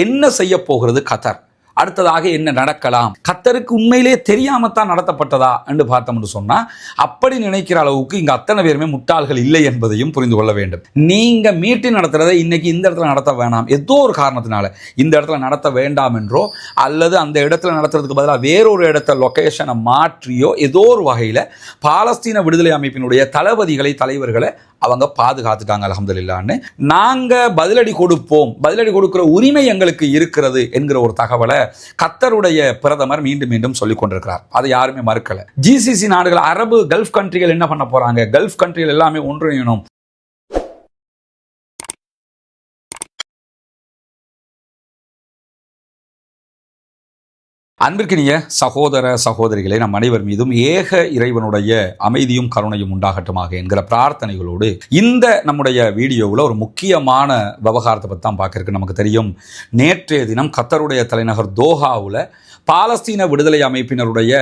என்ன செய்ய போகிறது கத்தர்? அடுத்ததாக என்ன நடக்கலாம்? கத்தருக்கு உண்மையிலே தெரியாமத்தான் நடத்தப்பட்டதா என்று பார்த்தோம்னு சொன்னா அப்படி நினைக்கிற அளவுக்கு இங்க அத்தனை பேருமே முட்டாள்கள் இல்லை என்பதையும் புரிந்து கொள்ள வேண்டும். நீங்க மீட்டிங் நடத்துறதை இன்னைக்கு இந்த இடத்துல நடத்த வேணாம். ஏதோ ஒரு காரணத்தினால இந்த இடத்துல நடத்த வேண்டாம் என்றோ அல்லது அந்த இடத்துல நடத்துறதுக்கு பதிலாக வேறொரு இடத்த லொகேஷனை மாற்றியோ ஏதோ ஒரு வகையில் பாலஸ்தீன விடுதலை அமைப்பினுடைய தளபதிகளை தலைவர்களை அவங்க பாதுகாத்துட்டாங்க அலமதுல்லான்னு நாங்கள் பதிலடி கொடுப்போம். பதிலடி கொடுக்குற உரிமை எங்களுக்கு இருக்கிறது என்கிற ஒரு தகவலை கத்தருடைய பிரதமர் மீண்டும் மீண்டும் சொல்லிக் கொண்டிருக்கிறார். அதை யாருமே மறுக்கலை. ஜிசிசி நாடுகள் அரபு கல்ஃப் கண்ட்ரிகள் என்ன பண்ண போகிறாங்க கல்ஃப் கண்ட்ரிகள் எல்லாமே ஒன்றிணையணும். அன்பிற்கினிய சகோதர சகோதரிகளை நம் அனைவர் மீதும் ஏக இறைவனுடைய அமைதியும் கருணையும் உண்டாகட்டுமாக என்கிற பிரார்த்தனைகளோடு இந்த நம்முடைய வீடியோவில் ஒரு முக்கியமான விவகாரத்தை பற்றி தான் பார்க்கறதுக்கு நமக்கு தெரியும். நேற்றைய தினம் கத்தருடைய தலைநகர் தோஹாவில் பாலஸ்தீன விடுதலை அமைப்பினருடைய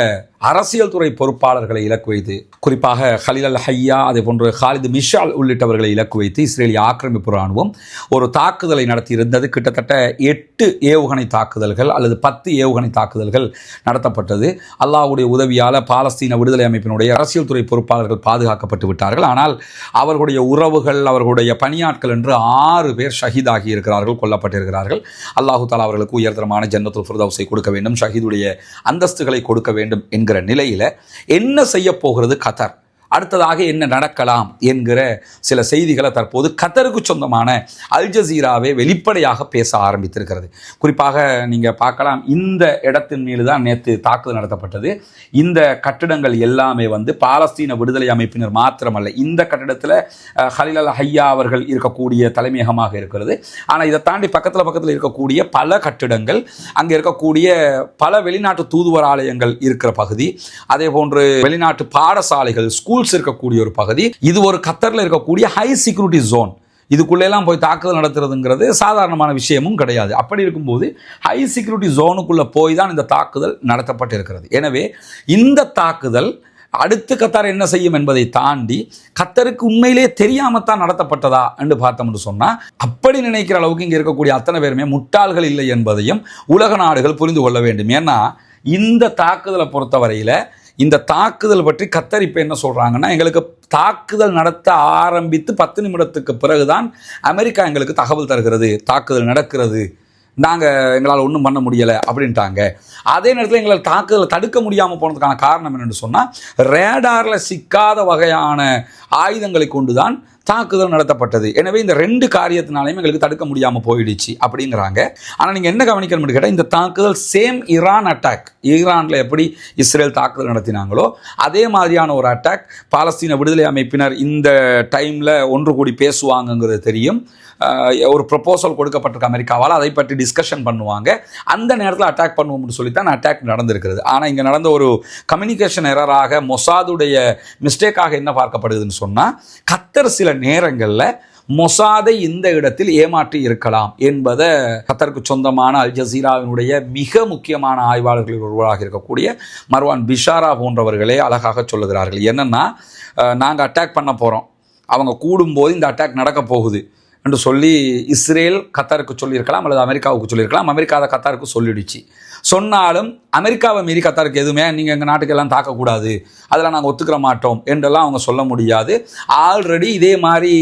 அரசியல் துறை பொறுப்பாளர்களை இலக்கு வைத்து குறிப்பாக ஹலில் அல் ஹையா அதே போன்று ஹாலிது மிஷால் உள்ளிட்டவர்களை இலக்கு வைத்து இஸ்ரேலிய ஆக்கிரமிப்பு ராணுவம் ஒரு தாக்குதலை நடத்தியிருந்தது. கிட்டத்தட்ட எட்டு ஏவுகணை தாக்குதல்கள் அல்லது பத்து ஏவுகணை தாக்குதல்கள் நடத்தப்பட்டது. அல்லாஹுடைய உதவியால் பாலஸ்தீன விடுதலை அமைப்பினுடைய அரசியல் துறை பொறுப்பாளர்கள் பாதுகாக்கப்பட்டு விட்டார்கள். ஆனால் அவர்களுடைய உறவுகள் அவர்களுடைய பணியாட்கள் என்று ஆறு பேர் ஷஹீதாகி இருக்கிறார்கள் கொல்லப்பட்டிருக்கிறார்கள். அல்லாஹு தாலா அவர்களுக்கு உயர்தரமான ஜன்னத்துல் ஃபிர்தௌஸை கொடுக்க வேண்டும். ஷஹீதுடைய அந்தஸ்துகளை கொடுக்க வேண்டும் என்கிற நிலையில் என்ன செய்ய போகிறது கத்தார்? அடுத்ததாக என்ன நடக்கலாம் என்கிற சில செய்திகளை தற்போது கத்தருக்கு சொந்தமான அல் ஜசீராவே வெளிப்படையாக பேச ஆரம்பித்திருக்கிறது. குறிப்பாக நீங்கள் பார்க்கலாம் இந்த இடத்தின் மீது தான் நேற்று தாக்குதல் நடத்தப்பட்டது. இந்த கட்டிடங்கள் எல்லாமே வந்து பாலஸ்தீன விடுதலை அமைப்பினர் மாத்திரமல்ல இந்த கட்டிடத்தில் அஹ், ஹலில் அல் ஹையா அவர்கள் இருக்கக்கூடிய தலைமையகமாக இருக்கிறது. ஆனால் இதை தாண்டி பக்கத்தில் பக்கத்தில் இருக்கக்கூடிய பல கட்டிடங்கள் அங்கே இருக்கக்கூடிய பல வெளிநாட்டு தூதுவராலயங்கள் இருக்கிற பகுதி அதே போன்று வெளிநாட்டு பாடசாலைகள் ஸ்கூல் ரூல்ஸ் இருக்கக்கூடிய ஒரு பகுதி. இது ஒரு கத்தரில் இருக்கக்கூடிய ஹை செக்யூரிட்டி ஜோன் இதுக்குள்ளெல்லாம் போய் தாக்குதல் நடத்துறதுங்கிறது சாதாரணமான விஷயமும் கிடையாது. அப்படி இருக்கும்போது ஹை செக்யூரிட்டி ஜோனுக்குள்ளே போய் தான் இந்த தாக்குதல் நடத்தப்பட்டிருக்கிறது. எனவே இந்த தாக்குதல் அடுத்து கத்தார் என்ன செய்யும் என்பதை தாண்டி கத்தருக்கு உண்மையிலே தெரியாமத்தான் நடத்தப்பட்டதா என்று பார்த்தோம்னு சொன்னால் அப்படி நினைக்கிற அளவுக்கு இங்கே இருக்கக்கூடிய அத்தனை பேருமே முட்டாள்கள் இல்லை என்பதையும் உலக நாடுகள் புரிந்து கொள்ள வேண்டும். ஏன்னா இந்த தாக்குதலை பொறுத்தவரையில் இந்த தாக்குதல் பற்றி கத்தர் இப்போ என்ன சொல்கிறாங்கன்னா எங்களுக்கு தாக்குதல் நடத்த ஆரம்பித்து பத்து நிமிடத்துக்கு பிறகுதான் அமெரிக்கா எங்களுக்கு தகவல் தருகிறது தாக்குதல் நடக்கிறது. நாங்கள் எங்களால் ஒன்றும் பண்ண முடியலை அப்படின்ட்டாங்க. அதே நேரத்தில் எங்களால் தாக்குதலை தடுக்க முடியாமல் போனதுக்கான காரணம் என்னென்னு சொன்னால் ரேடாரில் சிக்காத வகையான ஆயுதங்களை கொண்டு தான் தாக்குதல் நடத்தப்பட்டது. எனவே இந்த ரெண்டு காரியத்தினாலையும் எங்களுக்கு தடுக்க முடியாமல் போயிடுச்சு அப்படிங்கிறாங்க. ஆனால் நீங்கள் என்ன கவனிக்கணும்னு கேட்டால் இந்த தாக்குதல் சேம் ஈரான் அட்டாக் ஈரானில் எப்படி இஸ்ரேல் தாக்குதல் நடத்தினாங்களோ அதே மாதிரியான ஒரு அட்டாக் பாலஸ்தீன விடுதலை அமைப்பினர் இந்த டைமில் ஒன்று கூடி பேசுவாங்கங்கிறது தெரியும். ஒரு ப்ரொபோசல் கொடுக்கப்பட்டிருக்க அமெரிக்காவால். அதை பற்றி டிஸ்கஷன் பண்ணுவாங்க. அந்த நேரத்தில் அட்டாக் பண்ணுவோம்னு சொல்லி தான் அட்டாக் நடந்திருக்கிறது. ஆனால் இங்கே நடந்த ஒரு கம்யூனிகேஷன் எரராக மொசாதுடைய மிஸ்டேக்காக என்ன பார்க்கப்படுதுன்னு சொன்னால் கத்தர் சில நேரங்களில் மொசாதை இந்த இடத்தில் ஏமாற்றி இருக்கலாம் என்பதை கத்தருக்கு சொந்தமான அல் ஜசீராவினுடைய மிக முக்கியமான ஆய்வாளர்களில் ஒருவராக இருக்கக்கூடிய மர்வான் பிஷாரா போன்றவர்களே அழகாக சொல்லுகிறார்கள். என்னென்னா நாங்கள் அட்டாக் பண்ண போகிறோம் அவங்க கூடும்போது இந்த அட்டாக் நடக்க போகுது என்று சொல்லி இஸ்ரேல் கத்தாருக்கு சொல்லியிருக்கலாம் அல்லது அமெரிக்காவுக்கு சொல்லியிருக்கலாம். அமெரிக்கா அதை கத்தாருக்கு சொல்லிடுச்சு. சொன்னாலும் அமெரிக்காவை மீறி கத்தாருக்கு எதுவுமே நீங்கள் எங்கள் நாட்டுக்கெல்லாம் தாக்கக்கூடாது. அதெல்லாம் நாங்கள் ஒத்துக்கிற மாட்டோம் என்றெல்லாம் அவங்க சொல்ல முடியாது. ஆல்ரெடி இதே மாதிரி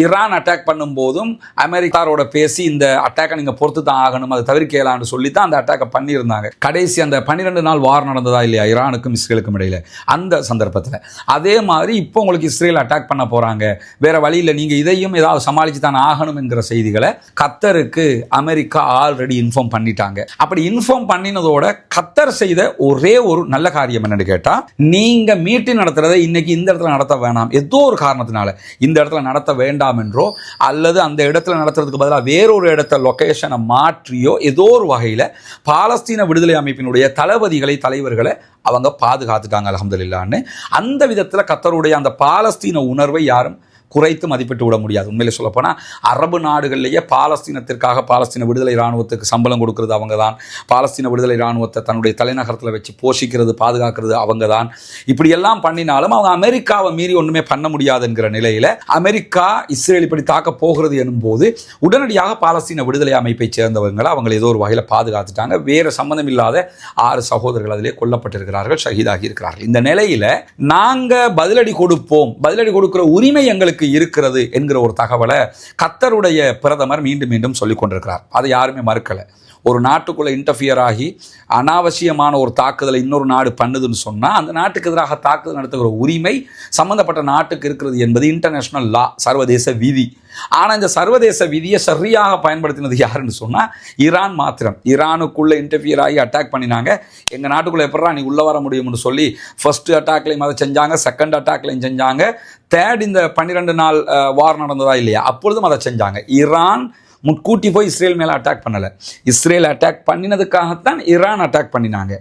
ஈரான் அட்டாக் பண்ணும்போதும் அமெரிக்காரோட பேசி இந்த அட்டாக்கை நீங்கள் பொறுத்து தான் ஆகணும் அதை தவிர்க்கலாம்னு சொல்லி தான் அந்த அட்டாக்கை பண்ணியிருந்தாங்க. கடைசி அந்த பன்னிரெண்டு நாள் வார் நடந்ததா இல்லையா? ஈரானுக்கும் இஸ்ரேலுக்கும் இடையில. அந்த சந்தர்ப்பத்தில். அதே மாதிரி இப்போ உங்களுக்கு இஸ்ரேல் அட்டாக் பண்ண போகிறாங்க வேற வழியில் நீங்கள் இதையும் ஏதாவது சமாளித்து தான் ஆகணும் என்கிற செய்திகளை கத்தருக்கு அமெரிக்கா ஆல்ரெடி இன்ஃபார்ம் பண்ணிட்டாங்க. அப்படி இன்ஃபார்ம் பண்ணினதோட கத்தர் செய்த ஒரே ஒரு நல்ல காரியம் என்னன்னு கேட்டா நீங்க மீட்டிங் நடத்துறதை இன்னைக்கு இந்த இடத்துல நடத்த வேணாம். ஏதோ ஒரு காரணத்தினால இந்த இடத்துல நடத்த வேண்டாம் என்றோ அல்லது அந்த இடத்துல நடத்துறதுக்கு பதிலாக வேறொரு இடத்த லொக்கேஷனை மாற்றியோ ஏதோ ஒரு வகையில் பாலஸ்தீன விடுதலை அமைப்பினுடைய தளபதிகளை தலைவர்களை அவங்க பாதுகாத்துட்டாங்க அலமதுல்லான்னு அந்த விதத்தில் கத்தருடைய அந்த பாலஸ்தீன உணர்வை யாரும் குறைத்து மதிப்பிட்டு விட முடியாது. உண்மையிலே சொல்லப்போனால் அரபு நாடுகள்லேயே பாலஸ்தீனத்திற்காக பாலஸ்தீன விடுதலை இராணுவத்துக்கு சம்பளம் கொடுக்கறது அவங்க தான் பாலஸ்தீன விடுதலை இராணுவத்தை தன்னுடைய தலைநகரத்தில் வச்சு போஷிக்கிறது பாதுகாக்கிறது அவங்க தான் இப்படியெல்லாம் பண்ணினாலும் அவங்க அமெரிக்காவை மீறி ஒன்றுமே பண்ண முடியாதுங்கிற நிலையில் அமெரிக்கா இஸ்ரேல் இப்படி தாக்க போகிறது எனும்போது உடனடியாக பாலஸ்தீன விடுதலை அமைப்பை சேர்ந்தவங்களை அவங்களை ஏதோ ஒரு வகையில் பாதுகாத்துட்டாங்க. வேறு சம்மந்தம் இல்லாத ஆறு சகோதரர்கள் அதிலே கொல்லப்பட்டிருக்கிறார்கள் ஷஹீதாகி இருக்கிறார்கள். இந்த நிலையில் நாங்கள் பதிலடி கொடுப்போம். பதிலடி கொடுக்குற உரிமை எங்களுக்கு இருக்கிறது என்கிற ஒரு தகவலை கத்தருடைய பிரதமர் மீண்டும் மீண்டும் சொல்லிக் கொண்டிருக்கிறார். அதை யாருமே மறுக்கலை. ஒரு நாட்டுக்குள்ளே இன்டர்ஃபியர் ஆகி அனாவசியமான ஒரு தாக்குதலை இன்னொரு நாடு பண்ணுதுன்னு சொன்னால் அந்த நாட்டுக்கு எதிராக தாக்குதல் நடத்துகிற உரிமை சம்மந்தப்பட்ட நாட்டுக்கு இருக்கிறது என்பது இன்டர்நேஷனல் லா சர்வதேச விதி. ஆனால் இந்த சர்வதேச விதியை சரியாக பயன்படுத்தினது யாருன்னு சொன்னால் ஈரான் மாத்திரம். ஈரானுக்குள்ளே இன்டர்ஃபியர் ஆகி அட்டாக் பண்ணினாங்க. எங்கள் நாட்டுக்குள்ளே எப்படா நீ உள்ளே வர முடியும்னு சொல்லி ஃபஸ்ட்டு அட்டாக்லையும் அதை செஞ்சாங்க செகண்ட் அட்டாக்லையும் செஞ்சாங்க. தேர்ட் இந்த பன்னிரெண்டு நாள் வார் நடந்ததா இல்லையா? அப்பொழுதும் அதை செஞ்சாங்க. ஈரான் முட்கூட்டி போய் இஸ்ரேல் மேலே அட்டாக் பண்ணலை. இஸ்ரேல் அட்டாக் பண்ணினதுக்காகத்தான் ஈரான் அட்டாக் பண்ணினாங்க.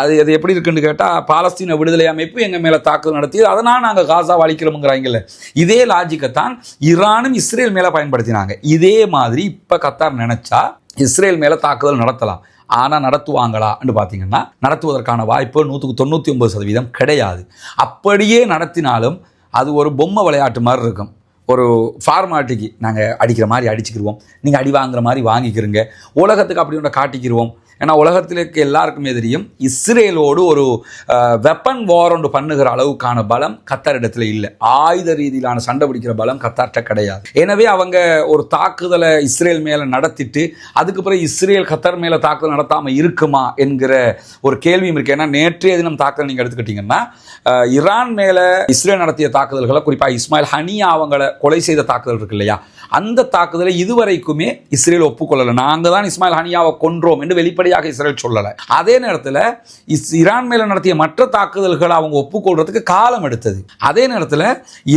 அது அது எப்படி இருக்குன்னு கேட்டால் பாலஸ்தீன விடுதலை அமைப்பு எங்கள் மேலே தாக்குதல் நடத்தி அதனால் நாங்கள் காசா அழிக்கிறோமுங்கிறாங்கல்ல இதே லாஜிக்கை தான் ஈரானும் இஸ்ரேல் மேலே பயன்படுத்தினாங்க. இதே மாதிரி இப்போ கத்தார் நினச்சா இஸ்ரேல் மேலே தாக்குதல் நடத்தலாம். ஆனால் நடத்துவாங்களான்னு பார்த்தீங்கன்னா நடத்துவதற்கான வாய்ப்பு நூற்றுக்கு தொண்ணூற்றி ஒம்பது சதவீதம் கிடையாது. அப்படியே நடத்தினாலும் அது ஒரு பொம்மை விளையாட்டு மாதிரி இருக்கும். ஒரு ஃபார்மாலிட்டிக்கு நாங்கள் அடிக்கிற மாதிரி அடிச்சுக்கிடுவோம் நீங்கள் அடி வாங்குற மாதிரி வாங்கிக்கிறோங்க உலகத்துக்கு அப்படி ஒன்று காட்டிக்கிடுவோம் ஏன்னா உலகத்தில் இருக்க எல்லாருக்குமே தெரியும் இஸ்ரேலோடு ஒரு வெப்பன் வார் ஒன்று பண்ணுகிற அளவுக்கான பலம் கத்தார் இடத்துல இல்லை. ஆயுத ரீதியிலான சண்டை பிடிக்கிற பலம் கத்தார்ட்ட கிடையாது. எனவே அவங்க ஒரு தாக்குதலை இஸ்ரேல் மேலே நடத்திட்டு அதுக்கு பிறகு இஸ்ரேல் கத்தார் மேலே தாக்குதல் நடத்தாமல் இருக்குமா என்கிற ஒரு கேள்வியும் இருக்குது ஏன்னா நேற்றைய தினம் தாக்குதல் நீங்கள் எடுத்துக்கிட்டிங்கன்னா ஈரான் மேலே இஸ்ரேல் நடத்திய தாக்குதல்களை குறிப்பாக இஸ்மாயில் ஹனியா அவங்களை கொலை செய்த தாக்குதல் இருக்கு இல்லையா? அந்த தாக்குதலை இதுவரைக்குமே இஸ்ரேல் ஒப்புக்கொள்ளலை. நாங்கள் தான் இஸ்மாயில் ஹனியாவை கொன்றோம் என்று வெளிப்படையாக இஸ்ரேல் சொல்லலை. அதே நேரத்தில் இஸ் ஈரான் மேலே நடத்திய மற்ற தாக்குதல்களை அவங்க ஒப்புக்கொள்றதுக்கு காலம் எடுத்தது. அதே நேரத்தில்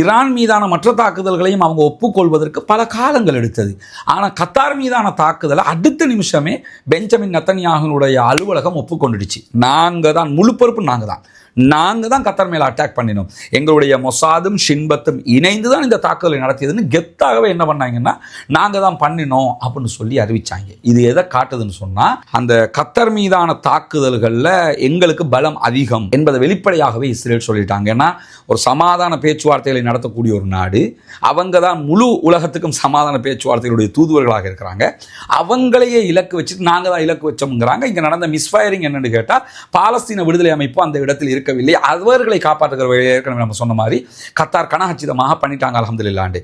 ஈரான் மீதான மற்ற தாக்குதல்களையும் அவங்க ஒப்புக்கொள்வதற்கு பல காலங்கள் எடுத்தது. ஆனால் கத்தார் மீதான தாக்குதலை அடுத்த நிமிஷமே பெஞ்சமின் நத்தனியாகனுடைய அலுவலகம் ஒப்புக்கொண்டுடுச்சு. நாங்கள் தான் முழு பொறுப்பு நாங்கள் தான் நாங்கள் தான் கத்தார் மேலே அட்டாக் பண்ணினோம். எங்களுடைய மொசாதும் ஷின்பத்தும் இணைந்து தான் இந்த தாக்குதலை நடத்தியதுன்னு கெத்தாகவே என்ன பண்ணாங்கன்னா நாங்கள் தான் பண்ணினோம் அப்படின்னு சொல்லி அறிவிச்சாங்க. இது எதை காட்டுதுன்னு சொன்னால் அந்த கத்தர் மீதான தாக்குதல்களில் எங்களுக்கு பலம் அதிகம் என்பதை வெளிப்படையாகவே இஸ்ரேல் சொல்லிட்டாங்க. ஏன்னா ஒரு சமாதான பேச்சுவார்த்தைகளை நடத்தக்கூடிய ஒரு நாடு அவங்க தான் முழு உலகத்துக்கும் சமாதான பேச்சுவார்த்தைகளுடைய தூதுவர்களாக இருக்கிறாங்க. அவங்களையே இலக்கு வச்சுட்டு நாங்கள் தான் இலக்கு வச்சோம்ங்கிறாங்க. இங்கே நடந்த மிஸ்ஃபயரிங் என்னன்னு கேட்டால் பாலஸ்தீன விடுதலை அமைப்பு அந்த இடத்தில் இருக்கவில்லை. அவர்களை காப்பாற்றுகிற வழியை ஏற்கனவே நம்ம சொன்ன மாதிரி கத்தார் கனகச்சிதமாக பண்ணிட்டாங்க அலமதுல்லாண்டு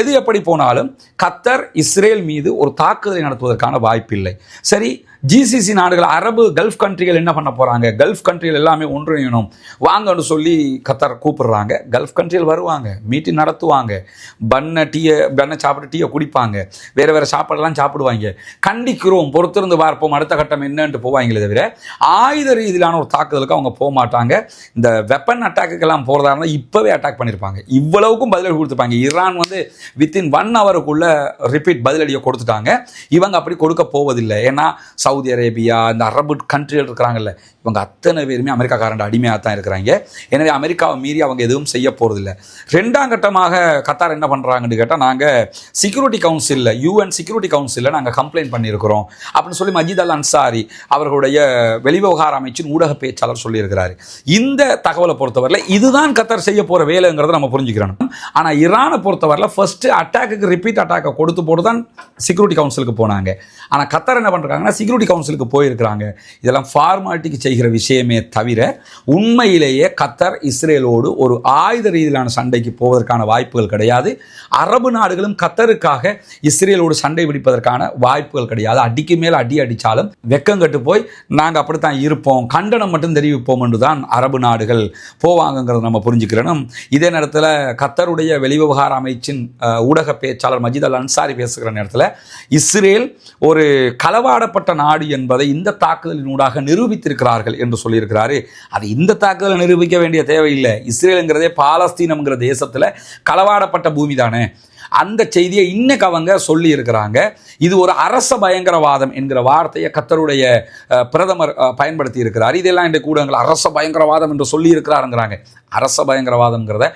எது எப்படி போனாலும் கத்தர் இஸ்ரேல் மீது ஒரு தாக்குதலை நடத்துவதற்கான வாய்ப்பில்லை. சரி ஜிசிசி நாடுகள் அரபு கல்ஃப் கண்ட்ரிகள் என்ன பண்ண போகிறாங்க கல்ஃப் கண்ட்ரிகள் எல்லாமே ஒன்றிணையணும். வாங்கன்னு சொல்லி கத்தார் கூப்பிடுறாங்க. கல்ஃப் கண்ட்ரிகள் வருவாங்க மீட்டிங் நடத்துவாங்க. பண்ணை டீயை பண்ணை சாப்பிட்டு டீயை குடிப்பாங்க. வேறு வேறு சாப்பாடெல்லாம் சாப்பிடுவாங்க. கண்டிக்கிறோம் பொறுத்திருந்து பார்ப்போம் அடுத்த கட்டம் என்னன்ட்டு போவாங்களே தவிர ஆயுத ரீதியிலான ஒரு தாக்குதலுக்கு அவங்க போக மாட்டாங்க. இந்த வெப்பன் அட்டாக்குக்கெல்லாம் போகிறதா இருந்தால் இப்போவே அட்டாக் பண்ணியிருப்பாங்க இவ்வளவுக்கும் பதிலடி கொடுத்துருப்பாங்க. ஈரான் வந்து வித்தின் ஒன் ஹவருக்குள்ள ரிப்பீட் பதிலடியை கொடுத்துட்டாங்க. இவங்க அப்படி கொடுக்க போவதில்லை. ஏன்னா சவுதி அரேபியா இந்த அரபு கண்ட்ரிகள் இருக்கிறாங்கல்ல இவங்க அத்தனை பேருமே அமெரிக்காக்காரண்ட அடிமையாக தான் இருக்கிறாங்க. எனவே அமெரிக்காவை மீறி அவங்க எதுவும் செய்ய போகிறதில்ல ரெண்டாம் கட்டமாக கத்தார் என்ன பண்ணுறாங்கன்னு கேட்டால் நாங்கள் செக்யூரிட்டி கவுன்சிலில் யூஎன் செக்யூரிட்டி கவுன்சிலில் நாங்கள் கம்ப்ளைண்ட் பண்ணியிருக்கிறோம். அப்படின்னு சொல்லி மஜித் அல் அன்சாரி அவர்களுடைய வெளிவிவகார அமைச்சின் ஊடக பேச்சாளர் சொல்லியிருக்கிறாரு. இந்த தகவலை பொறுத்தவரையில் இதுதான் கத்தார் செய்ய போகிற வேலைங்கிறத நம்ம புரிஞ்சுக்கிறோம். ஆனால் ஈரானை பொறுத்தவரையில் ஃபஸ்ட்டு அட்டாக்கு ரிப்பீட் அட்டாக்கை கொடுத்து போட்டு தான் செக்யூரிட்டி கவுன்சிலுக்கு போனாங்க. ஆனால் கத்தார் என்ன பண்ணுறாங்கன்னா செக்யூரிட்டி செக்யூரிட்டி கவுன்சிலுக்கு போயிருக்கிறாங்க. இதெல்லாம் ஃபார்மாலிட்டிக்கு செய்கிற விஷயமே தவிர உண்மையிலேயே கத்தர் இஸ்ரேலோடு ஒரு ஆயுத ரீதியிலான சண்டைக்கு போவதற்கான வாய்ப்புகள் கிடையாது. அரபு நாடுகளும் கத்தருக்காக இஸ்ரேலோடு சண்டை பிடிப்பதற்கான வாய்ப்புகள் கிடையாது. அடிக்கு மேல் அடி அடித்தாலும் வெக்கங்கட்டு போய் நாங்கள் அப்படித்தான் இருப்போம். கண்டனம் மட்டும் தெரிவிப்போம் என்று தான் அரபு நாடுகள் போவாங்கங்கிறத நம்ம புரிஞ்சுக்கிறோம் இதே நேரத்தில் கத்தருடைய வெளிவிவகார அமைச்சின் ஊடக பேச்சாளர் மஜித் அல் அன்சாரி பேசுகிற நேரத்தில் இஸ்ரேல் ஒரு களவாடப்பட்ட நாடு நாடு என்பதை இந்த தாக்குதலினூடாக நிரூபித்திருக்கிறார்கள் என்று சொல்லியிருக்கிறாரு. அது இந்த தாக்குதலை நிரூபிக்க வேண்டிய தேவையில்லை. இஸ்ரேலுங்கிறதே பாலஸ்தீனம்ங்கிற தேசத்தில் களவாடப்பட்ட பூமி தானே அந்த செய்தியை இன்னைக்கு அவங்க சொல்லி இருக்கிறாங்க இது ஒரு அரச பயங்கரவாதம் என்கிற வார்த்தையை கத்தருடைய பிரதமர் பயன்படுத்தி இருக்கிறார் இதெல்லாம் இந்த கூடங்கள் அரச பயங்கரவாதம் என்று சொல்லி இருக்கிறாருங்கிறாங்க அரச பயங்கரவாதம்ங்கிறத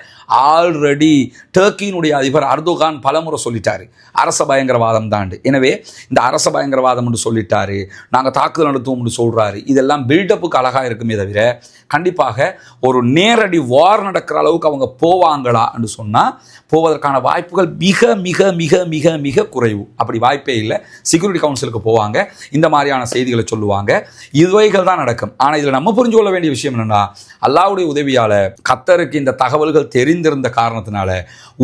ஆல்ரெடி டர்க்கியினுடைய அதிபர் அர்துகான் பலமுறை சொல்லிட்டாரு. அரச பயங்கரவாதம் தாண்டு. எனவே இந்த அரச பயங்கரவாதம்னு சொல்லிட்டாரு நாங்கள் தாக்குதல் நடத்துவோம்னு சொல்கிறாரு இதெல்லாம் பில்டப்புக்கு அழகாக இருக்குமே தவிர கண்டிப்பாக ஒரு நேரடி வார் நடக்கிற அளவுக்கு அவங்க போவாங்களான்னு சொன்னால் போவதற்கான வாய்ப்புகள் மிக மிக மிக மிக மிக குறைவு. அப்படி வாய்ப்பே இல்லை. செக்யூரிட்டி கவுன்சிலுக்கு போவாங்க. இந்த மாதிரியான செய்திகளை சொல்லுவாங்க. இதுவைகள் தான் நடக்கும். ஆனால் இதில் நம்ம புரிஞ்சு கொள்ள வேண்டிய விஷயம் என்னென்னா அல்லாவுடைய உதவியால் கத்தருக்கு இந்த தகவல்கள் தெரிந்திருந்த காரணத்தினால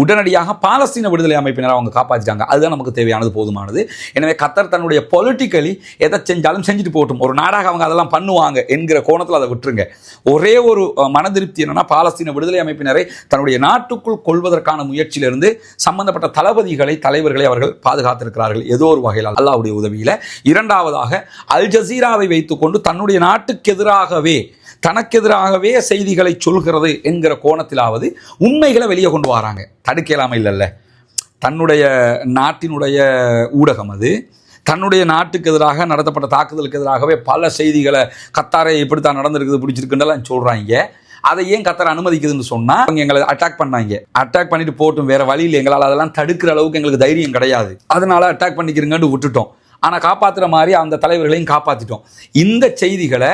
உடனடியாக பாலஸ்தீன விடுதலை அமைப்பினரை அவங்க காப்பாற்றிட்டாங்க அதுதான் நமக்கு தேவையானது போதுமானது. எனவே கத்தர் தன்னுடைய பொலிட்டிக்கலி எதை செஞ்சாலும் செஞ்சுட்டு போகட்டும். ஒரு நாடாக அவங்க அதெல்லாம் பண்ணுவாங்க என்கிற கோணத்தில் அதை விட்டுருங்க. ஒரே ஒரு மனதிருப்தி என்னன்னா பாலஸ்தீன விடுதலை அமைப்பினரை தன்னுடைய நாட்டுக்குள் கொள்வதற்கான முயற்சியிலிருந்து சம்பந்தப்பட்ட தளபதிகளை தலைவர்களை அவர்கள் பாதுகாத்திருக்கிறார்கள். ஏதோ ஒரு வகையில் அல்லாவுடைய உதவியில். இரண்டாவதாக அல் ஜசீராவை வைத்துக்கொண்டு தன்னுடைய நாட்டுக்கு எதிராகவே தனக்கெதிராகவே செய்திகளை சொல்கிறது என்கிற கோணத்திலாவது உண்மைகளை வெளியே கொண்டு வராங்க. தடுக்கலாம இல்லைல்ல. தன்னுடைய நாட்டினுடைய ஊடகம் அது. தன்னுடைய நாட்டுக்கு எதிராக நடத்தப்பட்ட தாக்குதலுக்கு எதிராகவே பல செய்திகளை கத்தாரை இப்படி தான் நடந்திருக்குது பிடிச்சிருக்குன்றலாம் சொல்கிறாங்க அதை ஏன் கத்தார் அனுமதிக்குதுன்னு சொன்னால் அவங்க எங்களை அட்டாக் பண்ணாங்க. அட்டாக் பண்ணிட்டு போட்டும் வேற வழியில் எங்களால் அதெல்லாம் தடுக்கிற அளவுக்கு எங்களுக்கு தைரியம் கிடையாது. அதனால அட்டாக் பண்ணிக்கிறீங்கன்னு விட்டுட்டோம். ஆனால் காப்பாற்றுற மாதிரி அந்த தலைவர்களையும் காப்பாற்றிட்டோம் இந்த செய்திகளை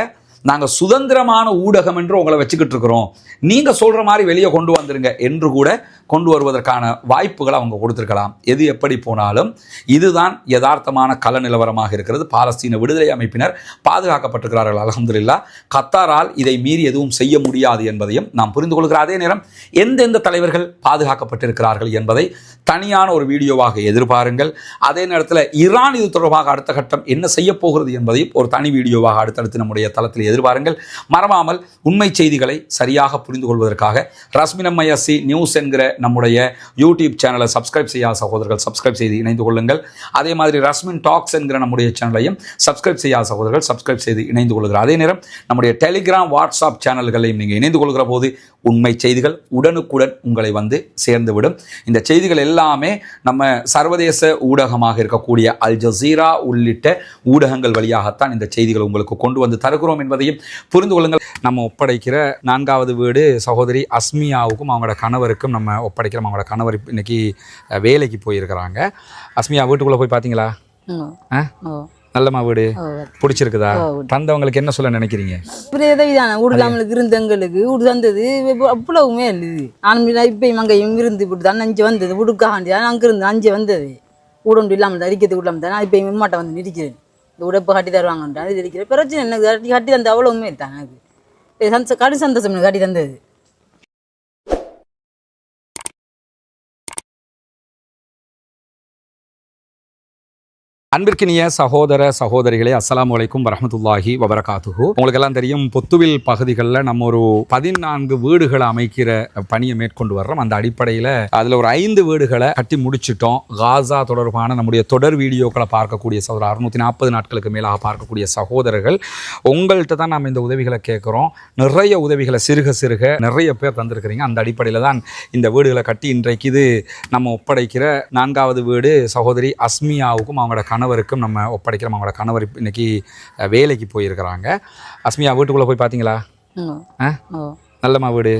நாங்கள் சுதந்திரமான ஊடகம் என்று உங்களை வச்சுக்கிட்டு இருக்கிறோம். நீங்கள் சொல்கிற மாதிரி வெளியே கொண்டு வந்துருங்க. என்று கூட கொண்டு வருவதற்கான வாய்ப்புகளை அவங்க கொடுத்துருக்கலாம். எது எப்படி போனாலும் இதுதான் யதார்த்தமான கள நிலவரமாக இருக்கிறது. பாலஸ்தீன விடுதலை அமைப்பினர் பாதுகாக்கப்பட்டிருக்கிறார்கள் அலமதுல்லா கத்தாரால் இதை மீறி எதுவும் செய்ய முடியாது என்பதையும் நாம் புரிந்து கொள்கிற அதே நேரம் எந்தெந்த தலைவர்கள் பாதுகாக்கப்பட்டிருக்கிறார்கள் என்பதை தனியான ஒரு வீடியோவாக எதிர்பாருங்கள். அதே நேரத்தில் ஈரான் இது தொடர்பாக அடுத்த கட்டம் என்ன செய்ய போகிறது என்பதையும் ஒரு தனி வீடியோவாக அடுத்தடுத்து நம்முடைய தளத்தில் எதிர்பாருங்கள். மறவாமல் உண்மை செய்திகளை சரியாக புரிந்து கொள்வதற்காக ரஸ்மினம் மயசி நியூஸ் என்கிற நம்முடைய யூடியூப் சேனலை சப்ஸ்கிரைப் செய்யாத சகோதரர்கள் சப்ஸ்கிரைப் செய்து இணைந்து கொள்ளுங்கள். அதே மாதிரி ரஸ்மின் டாக்ஸ் என்கிற நம்முடைய சேனலையும் சப்ஸ்கிரைப் செய்யாத சகோதரர்கள் சப்ஸ்கிரைப் செய்து இணைந்து கொள்கிற அதே நேரம் நம்முடைய டெலிகிராம் வாட்ஸ்அப் சேனல்களையும் நீங்கள் இணைந்து கொள்கிற போது உண்மை செய்திகள் உடனுக்குடன் உங்களை வந்து சேர்ந்துவிடும். இந்த செய்திகள் எல்லாமே நம்ம சர்வதேச ஊடகமாக இருக்கக்கூடிய அல் ஜசீரா உள்ளிட்ட ஊடகங்கள் வழியாகத்தான் இந்த செய்திகளை உங்களுக்கு கொண்டு வந்து தருகிறோம் என்பதையும் புரிந்து கொள்ளுங்கள். நம்ம ஒப்படைக்கிற நான்காவது வீடு சகோதரி அஸ்மியாவுக்கும் அவங்களோட கணவருக்கும் நம்ம ஒப்படைக்கிறோம் அவங்களோட கணவர் இன்னைக்கு வேலைக்கு போயிருக்கிறாங்க. அஸ்மியா வீட்டுக்குள்ளே போய் பார்த்தீங்களா ஆ? நல்லம்மா வீடு? பிடிச்சிருக்குதா? தந்தவங்களுக்கு என்ன சொல்ல நினைக்கிறீங்க? நம்மளுக்கு இருந்த எங்களுக்கு வீடு தந்தது அவ்வளவுமே இல்லை நானும் இப்பயும் அங்கேயும் இருந்து இப்படி தான் அஞ்சு வந்தது வீடுக்காண்டி தான் அங்கே இருந்து அஞ்சு வந்தது. ஒன்று இல்லாமல் தான் அடிக்கிறது இல்லாமல் தான் இப்போ இம்மாட்ட வந்து நிற்கிறேன். இந்த வீடு இப்போ கட்டி தருவாங்கன்ட்டு அது இருக்கிறேன் பிரச்சனை எனக்கு கட்டி கட்டி தந்த அவ்வளவுமே தான் எனக்கு. இது சந்த கடி சந்தோஷம் கட்டி தந்தது. அன்பிற்கினிய சகோதர சகோதரிகளே அஸ்ஸலாமு வலைக்கும் வரமத்துல்லாஹி வபரகாத்துஹு. உங்களுக்கு எல்லாம் தெரியும் பொத்துவில் பகுதிகளில் நம்ம ஒரு பதினான்கு வீடுகளை அமைக்கிற பணியை மேற்கொண்டு வர்றோம். அந்த அடிப்படையில் அதில் ஒரு ஐந்து வீடுகளை கட்டி முடிச்சிட்டோம். காசா தொடர்பான நம்முடைய தொடர் வீடியோக்களை பார்க்கக்கூடிய சகோதரர் அறுநூத்தி நாற்பது நாட்களுக்கு மேலாக பார்க்கக்கூடிய சகோதரர்கள் உங்கள்கிட்ட தான் நம்ம இந்த உதவிகளை கேட்குறோம். நிறைய உதவிகளை சிறுக சிறுக நிறைய பேர் தந்திருக்கிறீங்க. அந்த அடிப்படையில் தான் இந்த வீடுகளை கட்டி இன்றைக்கு இது நம்ம ஒப்படைக்கிற நான்காவது வீடு சகோதரி அஸ்மியாவுக்கும் அவங்களோட கணவருக்கும் நம்ம ஒப்படைக்கிறோம். அவங்களோட கணவர் இன்னைக்கு வேலைக்கு போயிருக்கிறாங்க. அஸ்மியா வீட்டுக்குள்ளே போய் பார்த்தீங்களா ஆ? ஓ. நல்லம்மா வீடு.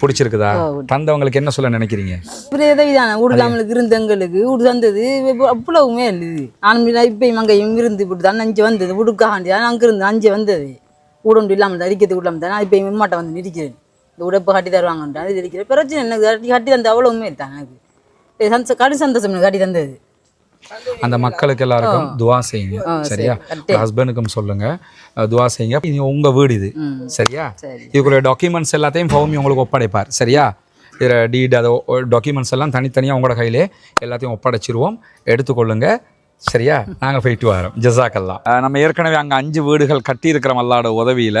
பிடிச்சிருக்குதா. தந்தவங்களுக்கு என்ன சொல்ல நினைக்கிறீங்க? இப்படி இதான? வீடு நம்மளுக்கு இருந்த எங்களுக்கு வீடு தந்தது அவ்வளவுமே இல்லை நானும் இப்பயும் அங்கேயும் இருந்து இப்படி தான் அஞ்சு வந்தது வீடுக்காண்டி தான் அங்கே இருந்து அஞ்சு வந்தது. ஒன்று இல்லாமல் தான் அடிக்கிறது இல்லாமல் தான் இப்போ இம்மாட்ட வந்து நிற்கிறேன். இந்த வீடு இப்போ கட்டி அது இருக்கிறேன் பிரச்சனை எனக்கு கட்டி கட்டி தந்த அவ்வளவுமே தான் எனக்கு இது கடி சந்தோஷம் எனக்கு கட்டி தந்தது. அந்த மக்களுக்கு எல்லாருக்கும் துவா செய்யுங்க. சரியா? சரி. ஹஸ்பண்டுக்கும் சொல்லுங்க. துவா செய்யுங்க. இது உங்க வீடு இது. சரியா? சரி. இதுக்குள்ள டாக்குமெண்ட்ஸ் எல்லாத்தையும் ஃபவுமி உங்களுக்கு ஒப்படைப்பார். சரியா? இதில் டீட் அதை டாக்குமெண்ட்ஸ் எல்லாம் தனித்தனியாக உங்களோட கையிலே எல்லாத்தையும் ஒப்படைச்சிருவோம். எடுத்துக்கொள்ளுங்க. சரியா? நாங்கள் போயிட்டு வரோம். ஜசாக்கல்லாம் நம்ம ஏற்கனவே அங்கே அஞ்சு வீடுகள் கட்டியிருக்கிறோம் அல்லாட உதவியில்